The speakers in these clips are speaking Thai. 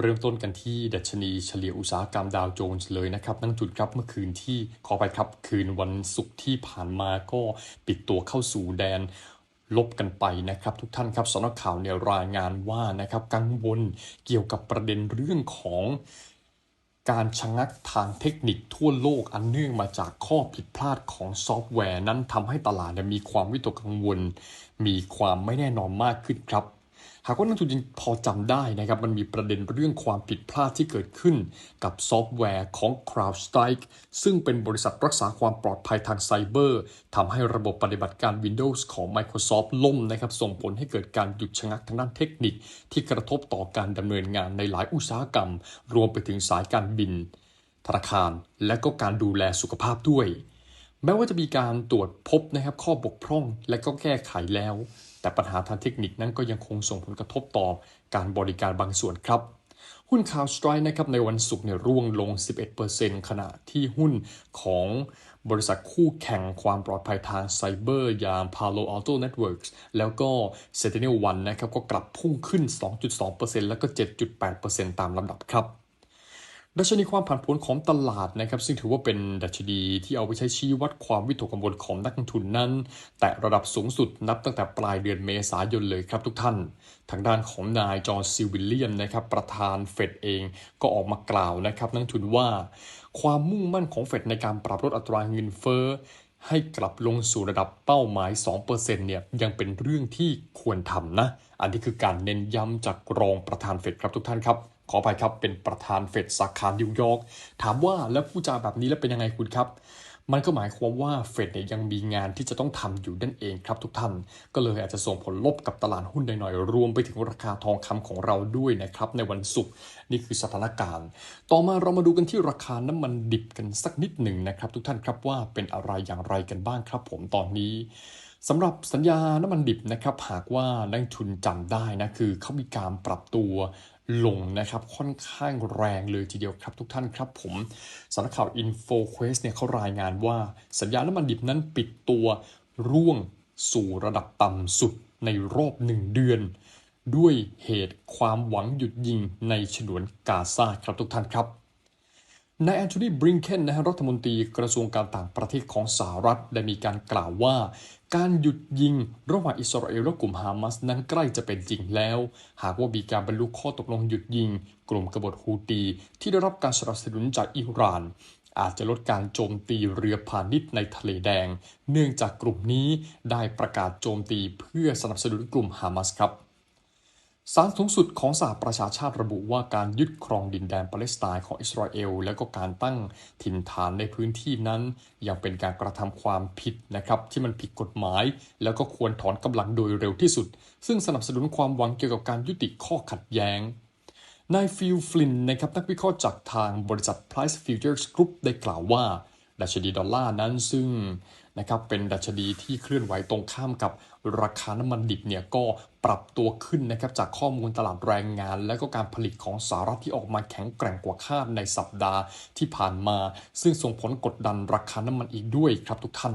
เริ่มต้นกันที่ดัชนีเฉลี่ยอุตสาหกรรมดาวโจนส์เลยนะครับนั่งจุดครับเมื่อคืนที่ขอไปครับคืนวันศุกร์ที่ผ่านมาก็ปิดตัวเข้าสู่แดนลบกันไปนะครับทุกท่านครับสำนักข่าวเนี่ยรายงานว่านะครับกังวลเกี่ยวกับประเด็นเรื่องของการชะงักทางเทคนิคทั่วโลกอันเนื่องมาจากข้อผิดพลาดของซอฟต์แวร์ นั้นทำให้ตลาดเนี่ยมีความวิตกกังวล มีความไม่แน่นอนมากขึ้นครับ หากว่านักทุนยังพอจำได้นะครับมันมีประเด็นเรื่องความผิดพลาดที่เกิดขึ้น กับซอฟต์แวร์ของ CrowdStrike ซึ่งเป็นบริษัทรักษาความปลอดภัยทางไซเบอร์ทำให้ระบบปฏิบัติการ Windows ของ Microsoft ล่มนะครับส่งผลให้เกิดการหยุดชะงักทางด้านเทคนิค ที่กระทบต่อการดำเนินงานในหลายอุตสาหกรรม รวมไปถึงสายการบิน ธนาคาร และก็การดูแลสุขภาพด้วยแม้ว่าจะมีการตรวจพบนะครับข้อบกพร่องและก็แก้ไขแล้ว แต่ปัญหาทางเทคนิคนั้นก็ยังคงส่งผลกระทบต่อการบริการบางส่วนครับ หุ้นคาวสไตร์นะครับในวันศุกร์เนี่ยร่วงลง 11%ขณะที่หุ้นของบริษัทคู่แข่งความปลอดภัยทางไซเบอร์อย่าง Palo Alto Networks แล้วก็ Sentinel One นะครับก็กลับพุ่งขึ้น 2.2%แล้วก็ 7.8%ตามลำดับครับ ดัชนีความผันผวนของตลาดนะครับ ซึ่งถือว่าเป็นดัชนีที่เอาไปใช้ชี้วัดความวิตกกังวลของนักลงทุนนั้น แต่ระดับสูงสุดนับตั้งแต่ปลายเดือนเมษายนเลยครับทุกท่าน ทางด้านของนายจอห์นซิวิลเลียมนะครับประธานเฟดเองก็ออกมากล่าวนะครับนักทุนว่า ความมุ่งมั่นของเฟดในการปรับลดอัตราเงินเฟ้อให้กลับลงสู่ระดับเป้าหมาย 2%เนี่ยยังเป็นเรื่องที่ควรทำนะ อันนี้คือการเน้นย้ำจากรองประธานเฟดครับทุกท่านครับ ขออภัยครับเป็นประธานเฟดสาขานิวยอร์กถามว่าแล้วผู้จาแบบนี้แล้วเป็นยังไงคุณครับ มันก็หมายความว่าเฟดเนี่ยยังมีงานที่จะต้องทำอยู่นั่นเองครับทุกท่าน ก็เลยอาจจะส่งผลลบกับตลาดหุ้นหน่อยๆรวมไปถึงราคาทองคำของเราด้วยนะครับในวันศุกร์นี่คือสถานการณ์ ต่อมาเรามาดูกันที่ราคาน้ำมันดิบกันสักนิดหนึ่งนะครับ ทุกท่านครับว่าเป็นอะไรอย่างไรกันบ้างครับ ผมตอนนี้สำหรับสัญญาน้ำมันดิบนะครับหากว่านักทุนจำได้นะคือเขามีการปรับตัว ลงนะครับค่อนข้างแรงเลยทีเดียวครับทุกท่านครับผมสำนักข่าว InfoQuest เนี่ยเขารายงานว่าสัญญาณน้ำมันดิบนั้นปิดตัวร่วงสู่ระดับต่ำสุดในรอบหนึ่งเดือน ด้วยเหตุความหวังหยุดยิงในฉนวนกาซาครับทุกท่านครับ นายแอนโทนีบริงเคนนะฮะรัฐมนตรีกระทรวงการต่างประเทศของสหรัฐได้มีการกล่าวว่า การหยุดยิงระหว่างอิสราเอลและกลุ่มฮามาสนั้นใกล้จะเป็นจริงแล้ว หากว่ามีการบรรลุข้อตกลงหยุดยิง กลุ่มกบฏฮูตี ที่ได้รับการสนับสนุนจากอิหร่าน อาจจะลดการโจมตีเรือพาณิชย์ในทะเลแดง เนื่องจากกลุ่มนี้ได้ประกาศโจมตีเพื่อสนับสนุนกลุ่มฮามาสครับ ศาลสูงสุดของสหประชาชาติระบุว่าการยึดครองดินแดนปาเลสไตน์ของอิสราเอล และก็การตั้งถิ่นฐานในพื้นที่นั้น ยังเป็นการกระทำความผิดนะครับที่มันผิดกฎหมาย แล้วก็ควรถอนกำลังโดยเร็วที่สุด ซึ่งสนับสนุนความหวังเกี่ยวกับการยุติข้อขัดแย้งนายฟิลฟลินนะครับนักวิเคราะห์จากทางบริษัท Price Futures Group ได้กล่าวว่าดัชนีดอลลาร์นั้นซึ่งนะครับเป็นดัชนีที่เคลื่อนไหวตรงข้ามกับราคาน้ำมันดิบเนี่ยก็ ปรับตัวขึ้นนะครับจากข้อมูลตลาดแรงงาน และก็การผลิตของสหรัฐที่ออกมาแข็งแกร่งกว่าคาดในสัปดาห์ที่ผ่านมา ซึ่งส่งผลกดดันราคาน้ำมันอีกด้วยครับทุกท่าน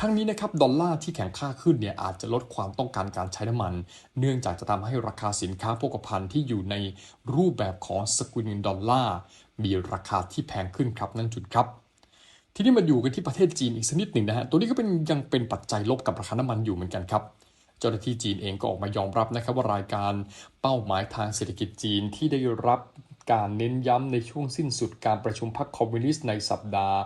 ทั้งนี้นะครับดอลลาร์ที่แข็งค่าขึ้นเนี่ยอาจจะลดความต้องการการใช้น้ำมัน เนื่องจากจะทำให้ราคาสินค้าโภคภัณฑ์ที่อยู่ในรูปแบบของสกุลเงินดอลลาร์มีราคาที่แพงขึ้นครับนั่นจุดครับ ทีนี้มาอยู่กันที่ประเทศจีนอีกสักนิดหนึ่งนะฮะตัวนี้ก็เป็นยังเป็นปัจจัยลบกับราคาน้ำมันอยู่เหมือนกันครับ จ้าหน้าที่จีนเองก็ออกมายอมรับนะครับว่ารายการเป้าหมายทางเศรษฐกิจจีนที่ได้รับการเน้นย้ำในช่วงสิ้นสุดการประชุมพรรคคอมมิวนิสต์ในสัปดาห์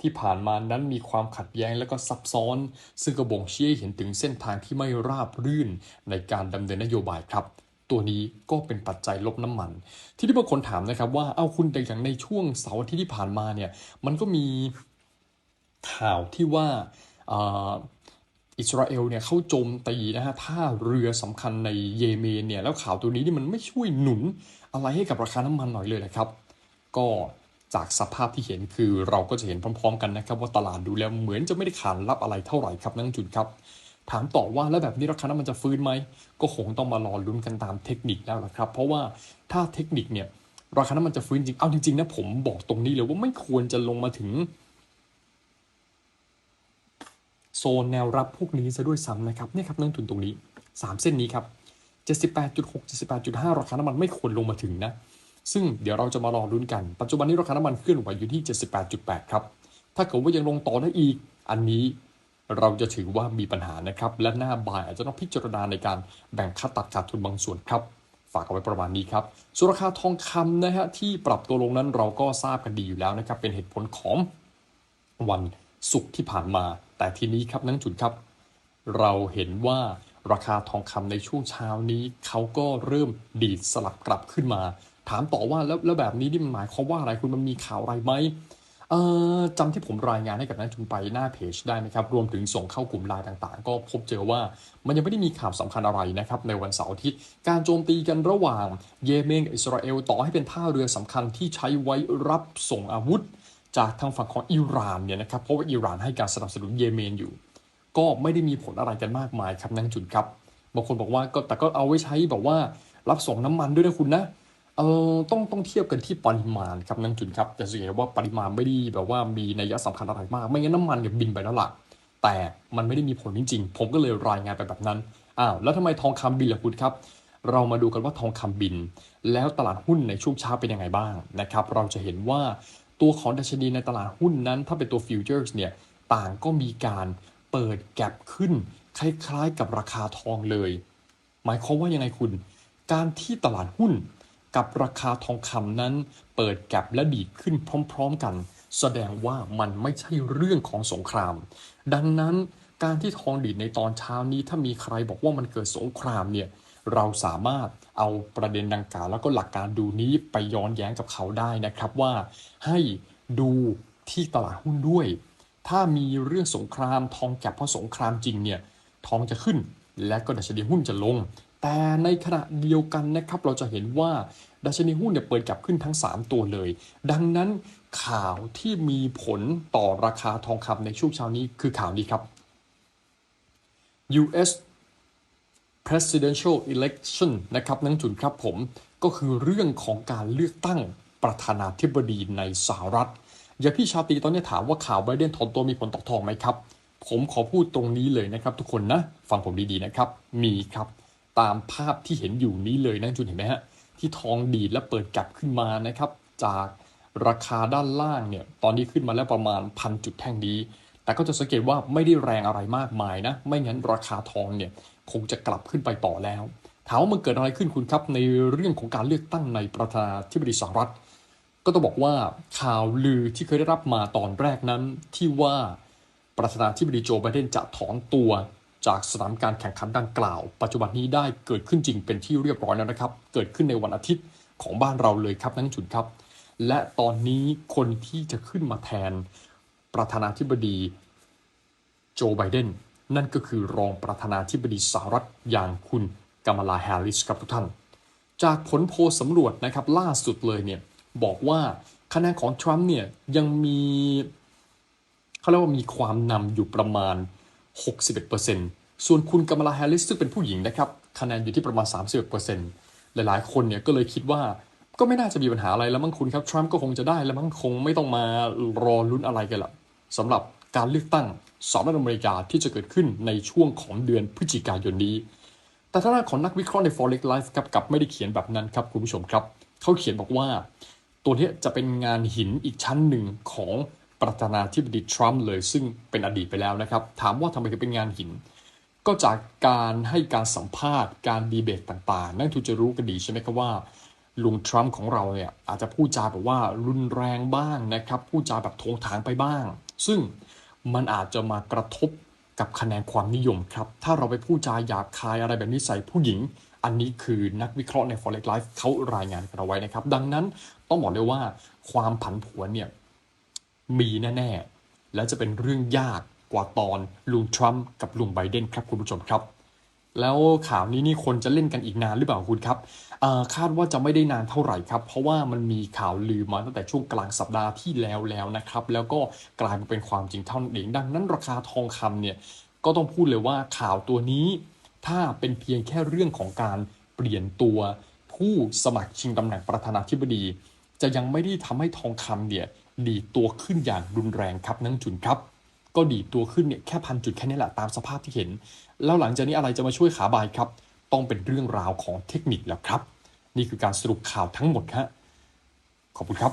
ที่ผ่านมานั้นมีความขัดแย้งและก็ซับซ้อน ซึ่งกระบ่งชี้ให้เห็นถึงเส้นทางที่ไม่ราบรื่นในการดำเนินนโยบายครับ ตัวนี้ก็เป็นปัจจัยลบน้ำมัน ที่ที่บางคนถามนะครับว่าเอาคุณแต่อย่างในช่วงเสาร์ที่ผ่านมาเนี่ยมันก็มีข่าวที่ว่า อิสราเอลเนี่ยเข้าโจมตีนะฮะท่าเรือสำคัญในเยเมนเนี่ยแล้วข่าวตัวนี้นี่มันไม่ช่วยหนุนอะไรให้กับราคาน้ำมันหน่อยเลยนะครับ ก็จากสภาพที่เห็นคือเราก็จะเห็นพร้อม ๆ กันนะครับ ว่าตลาดดูแล้วเหมือนจะไม่ได้ขานรับอะไรเท่าไหร่ครับนักลงทุนครับ ถามต่อว่าแล้วแบบนี้ราคาน้ำมันจะฟื้นไหม ก็คงต้องมารอลุ้นกันตามเทคนิคแล้วละครับ เพราะว่าถ้าเทคนิคเนี่ยราคาน้ำมันจะฟื้นจริงเอาจริงๆนะผมบอกตรงนี้เลยว่าไม่ควรจะลงมาถึง โซนแนวรับพวกนี้ซะด้วยซ้ำนะครับเนี่ยครับนักลงทุนตรงนี้ 3 เส้นนี้ครับ78.6 78.5 ราคาน้ำมันไม่ควรลงมาถึงนะ ซึ่งเดี๋ยวเราจะมารอรุ้นกัน ปัจจุบันนี้ราคาน้ำมันเคลื่อนไหวอยู่ที่ 78.8 ครับ ถ้าเกิดว่ายังลงต่อได้อีก อันนี้เราจะถือว่ามีปัญหานะครับ และหน้าบ่ายอาจจะต้องพิจารณาในการแบ่งค่าตัดขาดทุนบางส่วนครับ ฝากเอาไว้ประมาณนี้ครับส่วนราคาทองคำนะฮะที่ปรับตัวลงนั้นเราก็ทราบกันดีอยู่แล้วนะครับ เป็นเหตุผลของวันศุกร์ที่ผ่านมา แต่ทีนี้ครับนักจุดครับ เราเห็นว่าราคาทองคำในช่วงเช้านี้เขาก็เริ่มดีดสลับกลับขึ้นมา ถามต่อว่าแล้วแล้วแบบนี้นี่มันหมายความว่าอะไรคุณมันมีข่าวอะไรไหมจำที่ผมรายงานให้กับนักทุนไปหน้าเพจได้ไหมครับ รวมถึงส่งเข้ากลุ่มไลน์ต่างๆ ก็พบเจอว่ามันยังไม่ได้มีข่าวสำคัญอะไรนะครับ ในวันเสาร์อาทิตย์ การโจมตีกันระหว่างเยเมนอิสราเอลต่อให้เป็นท่าเรือสำคัญที่ใช้ไว้รับส่งอาวุธ จากทางฝั่งของอิหร่านเนี่ยนะครับเพราะว่าอิหร่านให้การสนับสนุนเยเมนอยู่ ก็ไม่ได้มีผลอะไรกันมากมายครับนักจุนครับบางคนบอกว่าก็แต่ก็เอาไว้ใช้แบบว่ารับส่งน้ำมันด้วยนะคุณนะเออต้องต้องเทียบกันที่ปริมาณครับนักจุนครับแต่สังเกตว่าปริมาณไม่ได้แบบว่ามีนัยสำคัญอะไรมาก ไม่งั้นน้ำมันเนี่ยบินไปแล้วล่ะแต่มันไม่ได้มีผลจริงๆ ผมก็เลยรายงานไปแบบนั้นอ้าวแล้วทำไมทองคำบินล่ะคุณครับเรามาดูกันว่าทองคำบิน แล้วตลาดหุ้นในช่วงเช้าเป็นยังไงบ้างนะครับ เราจะเห็นว่า ตัวของดัชนีในตลาดหุ้นนั้น ถ้าเป็นตัวฟิวเจอร์สเนี่ยต่างก็มีการเปิดแกลบขึ้น คล้ายๆกับราคาทองเลย หมายความว่ายังไงคุณ การที่ตลาดหุ้นกับราคาทองคำนั้น เปิดแกลบและดีดขึ้นพร้อม ๆ กัน แสดงว่ามันไม่ใช่เรื่องของสงคราม ดังนั้นการที่ทองดีดในตอนเช้านี้ถ้ามีใครบอกว่ามันเกิดสงครามเนี่ย เราสามารถเอาประเด็นดังกล่าว แล้วก็หลักการดูนี้ไปย้อนแย้งกับเขาได้นะครับว่าให้ดูที่ตลาดหุ้นด้วย ถ้ามีเรื่องสงครามทองแก็บเพราะสงครามจริงเนี่ยทองจะขึ้นและก็ดัชนีหุ้นจะลง แต่ในขณะเดียวกันนะครับเราจะเห็นว่าดัชนีหุ้นเนี่ยเปิดกลับขึ้นทั้ง 3 ตัวเลย ดังนั้นข่าวที่มีผลต่อราคาทองคำในช่วงเช้านี้คือข่าวนี้ครับ US presidential election นะครับนักจุนครับผมก็คือเรื่องของการเลือกตั้งประธานาธิบดีในสหรัฐ อย่าพี่ชาตีตอนนี้ถามว่าข่าวไบเดนถอนตัวมีผลต่อทองไหมครับ ผมขอพูดตรงนี้เลยนะครับ ทุกคนนะ ฟังผมดีๆนะครับ มีครับ ตามภาพที่เห็นอยู่นี้เลยนะจุนเห็นไหมฮะ ที่ทองดีดและเปิดกลับขึ้นมานะครับ จากราคาด้านล่างเนี่ยตอนนี้ขึ้นมาแล้วประมาณพันจุดแท่งนี้แต่ก็จะสังเกตว่าไม่ได้แรงอะไรมากมายนะ ไม่งั้นราคาทองเนี่ย คงจะกลับขึ้นไปต่อแล้วถามว่ามันเกิดอะไรขึ้นคุณครับ ในเรื่องของการเลือกตั้งในประธานาธิบดีสหรัฐ ก็ต้องบอกว่าข่าวลือที่เคยได้รับมาตอนแรกนั้น ที่ว่าประธานาธิบดีโจไบเดนจะถอนตัวจากสนามการแข่งขันดังกล่าว ปัจจุบันนี้ได้เกิดขึ้นจริงเป็นที่เรียบร้อยแล้วนะครับ เกิดขึ้นในวันอาทิตย์ของบ้านเราเลยครับนั่นจุดครับ และตอนนี้คนที่จะขึ้นมาแทนประธานาธิบดีโจไบเดน นั่นก็คือรองประธานาธิบดีสหรัฐอย่างคุณกามลาแฮร์ริสครับทุกท่าน จากผลโพลสำรวจนะครับล่าสุดเลยเนี่ยบอกว่าคะแนนของทรัมป์เนี่ยยังมีเขาเรียกว่ามีความนำอยู่ประมาณ 61%ส่วนคุณกามลาแฮร์ริสซึ่งเป็นผู้หญิงนะครับคะแนนอยู่ที่ประมาณ 31%หลายๆ คนเนี่ยก็เลยคิดว่าก็ไม่น่าจะมีปัญหาอะไรแล้วมั้งคุณครับทรัมป์ก็คงจะได้แล้วมั้งคงไม่ต้องมารอลุ้นอะไรกันละสำหรับการเลือกตั้ง สหรัฐอเมริกาที่จะเกิดขึ้นในช่วงของเดือนพฤศจิกายนนี้ แต่ทางด้านของนักวิเคราะห์ใน Forex Life ครับกับไม่ได้เขียนแบบนั้นครับคุณผู้ชมครับ เขาเขียนบอกว่า ตัวนี้จะเป็นงานหินอีกชั้นหนึ่งของประธานาธิบดีทรัมป์เลย ซึ่งเป็นอดีตไปแล้วนะครับ ถามว่าทำไมถึงเป็นงานหิน ก็จากการให้การสัมภาษณ์การดีเบตต่างๆ นั่นทุจะรู้กันดีใช่ไหมครับว่าลุงทรัมป์ของเราเนี่ยอาจจะพูดจาแบบว่ารุนแรงบ้างนะครับพูดจาแบบโถงถางไปบ้าง ซึ่ง มันอาจจะมากระทบกับคะแนนความนิยมครับ ถ้าเราไปพูดจาหยาบคายอะไรแบบนี้ใส่ผู้หญิง อันนี้คือนักวิเคราะห์ใน Forex Life เขารายงานกันเอาไว้นะครับ ดังนั้นต้องบอกเลยว่าความผันผวนเนี่ยมีแน่ ๆ และจะเป็นเรื่องยากกว่าตอนลุงทรัมป์กับลุงไบเดนครับคุณผู้ชมครับ แล้วข่าวนี้นี่คนจะเล่นกันอีกนานหรือเปล่าคุณครับคาดว่าจะไม่ได้นานเท่าไหร่ครับ เพราะว่ามันมีข่าวลือมาตั้งแต่ช่วงกลางสัปดาห์ที่แล้วแล้วนะครับ แล้วก็กลายมาเป็นความจริงเท่านั้นเองดังนั้นราคาทองคำเนี่ยก็ต้องพูดเลยว่าข่าวตัวนี้ ถ้าเป็นเพียงแค่เรื่องของการเปลี่ยนตัวผู้สมัครชิงตำแหน่งประธานาธิบดี จะยังไม่ได้ทำให้ทองคำเนี่ยดีตัวขึ้นอย่างรุนแรงครับนักจุนครับ ก็ดีดตัวขึ้นเนี่ยแค่พันจุดแค่นี้แหละตามสภาพที่เห็น แล้วหลังจากนี้อะไรจะมาช่วยขาบายครับ ต้องเป็นเรื่องราวของเทคนิคแล้วครับ นี่คือการสรุปข่าวทั้งหมดฮะขอบคุณครับ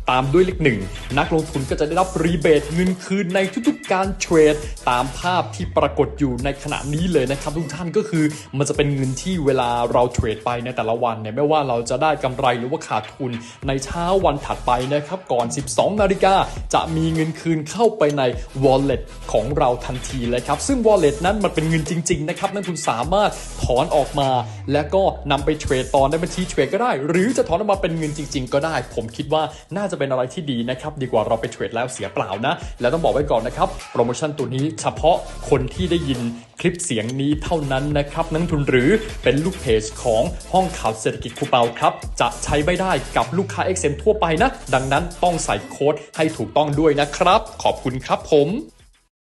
ตามด้วยเลขหนึ่งนักลงทุนก็จะได้รับรีเบทเงินคืนในทุกๆการเทรด ตามภาพที่ปรากฏอยู่ในขณะนี้เลยนะครับทุกท่านก็คือมันจะเป็นเงินที่เวลาเราเทรดไปในแต่ละวันเนี่ยไม่ว่าเราจะได้กำไรหรือว่าขาดทุนในเช้าวันถัดไปนะครับก่อน 12 นาฬิกาจะมีเงินคืนเข้าไปใน wallet ของเราทันทีเลยครับ ซึ่ง wallet นั้นมันเป็นเงินจริงๆนะครับนักทุนสามารถถอนออกมา แล้วก็นำไปเทรดต่อในบัญชีเทรดก็ได้ หรือจะถอนออกมาเป็นเงินจริง ๆ ก็ได้ ผมคิดว่าน่าจะเป็นอะไรที่ดีนะครับดีกว่าเราไปเทรดแล้วเสียเปล่านะ แล้วต้องบอกไว้ก่อนนะครับโปรโมชั่นตัวนี้เฉพาะคนที่ได้ยินคลิปเสียงนี้เท่านั้นนะครับนักทุนหรือเป็นลูกเพจของห้องข่าวเศรษฐกิจคูเปาครับ จะใช้ไม่ได้กับลูกค้า XM ทั่วไปนะ ดังนั้นต้องใส่โค้ดให้ถูกต้องด้วยนะครับ ขอบคุณครับผม